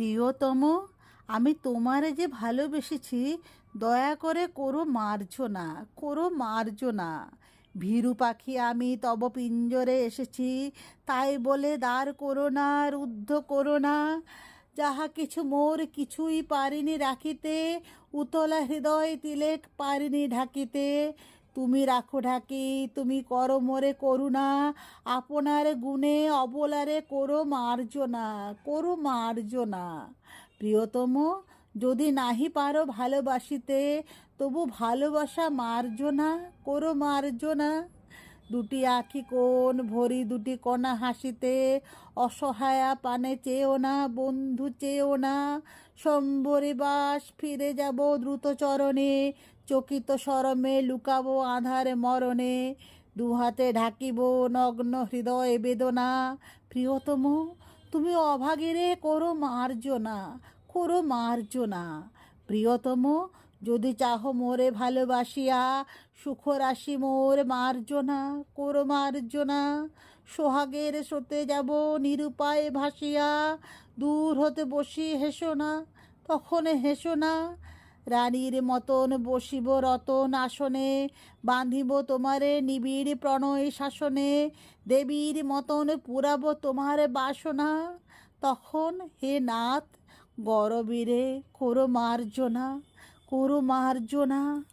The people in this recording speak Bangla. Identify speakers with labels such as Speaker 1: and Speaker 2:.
Speaker 1: প্রিয়তম, আমি তোমারে যে ভালোবেসেছি, দয়া করে করো মার্জনা করো মার্জনা ভীরু পাখি আমি তব পিঞ্জরে এসেছি, তাই বলে দাঁড় করো না, রুদ্ধ করো না। যাহা কিছু মোর কিছুই পারিনি রাখিতে, উতলা হৃদয় তিলেক পারিনি ঢাকিতে। তুমি রাখো ঢাকি, তুমি করো মোরে করুণা, আপনার গুণে অবলারে করো মার্জনা করো মার্জনা। প্রিয়তম, যদি নাহি পারো ভালোবাসিতে, তবু ভালোবাসা মার্জনা, করো মার্জনা। দুটি আখি কোন ভরি দুটি কণা হাসিতে, অসহায়া পানে চেয়েও না, বন্ধু চেয়েও না। সম্বরে বাস ফিরে যাব দ্রুত চরণে, চকিত সরমে লুকাবো আধারে মরণে। দুহাতে ঢাকিব নগ্ন হৃদয় বেদনা, প্রিয়তম, তুমি অভাগীরে করো মার্জনা করো মার্জনা প্রিয়তম যদি চাহ মোরে ভালোবাসিয়া সুখ রাশি মোর মার্জনা করো মার্জনা। সোহাগের স্রোতে যাব, নিরুপায় ভাসিয়া, দূর হতে বসি হেসো না, তখন হেসো না। রানীর মতন বসিব রতন আসনে বাঁধিব তোমারে নিবিড় প্রণয় শাসনে, দেবীর মতন পুরাব তোমার বাসনা। তখন হে নাথ, গরবীরে করো মার্জনা। করো মার্জনা